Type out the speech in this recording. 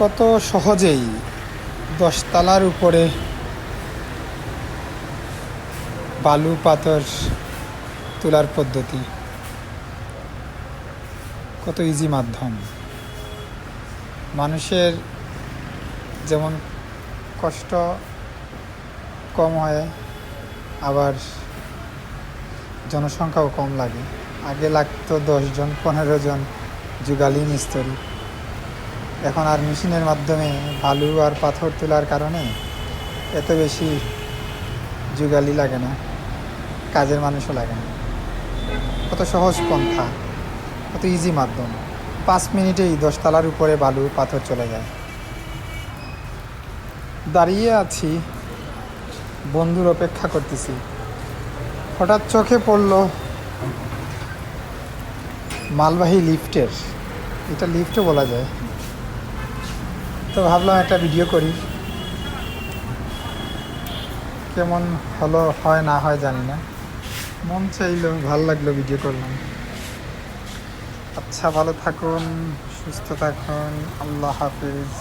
কত সহজেই দশতলার উপরে বালু, পাথর তোলার পদ্ধতি। কত ইজি মাধ্যম। মানুষের যেমন কষ্ট কম হয়, আবার জনসংখ্যাও কম লাগে। আগে লাগতো দশজন পনেরো জন যুগালি মিস্ত্রি এখন আর মেশিনের মাধ্যমে বালু আর পাথর তোলার কারণে এত বেশি যুগালি লাগে না, কাজের মানুষও লাগে না। কত সহজ পন্থা, কত ইজি মাধ্যম। পাঁচ মিনিটেই দশতলার উপরে বালু পাথর চলে যায়। দাঁড়িয়ে আছি, বন্ধুর অপেক্ষা করতেছি। হঠাৎ চোখে পড়ল মালবাহী লিফটের, এটা লিফটও বলা যায়। তো ভাবলাম একটা ভিডিও করি। কেমন হলো, হয় না হয় জানি না। মন চাইলো, ভালো লাগল ভিডিও করলাম। আচ্ছা ভালো থাকুন, সুস্থ থাকুন, আল্লাহ হাফিজ।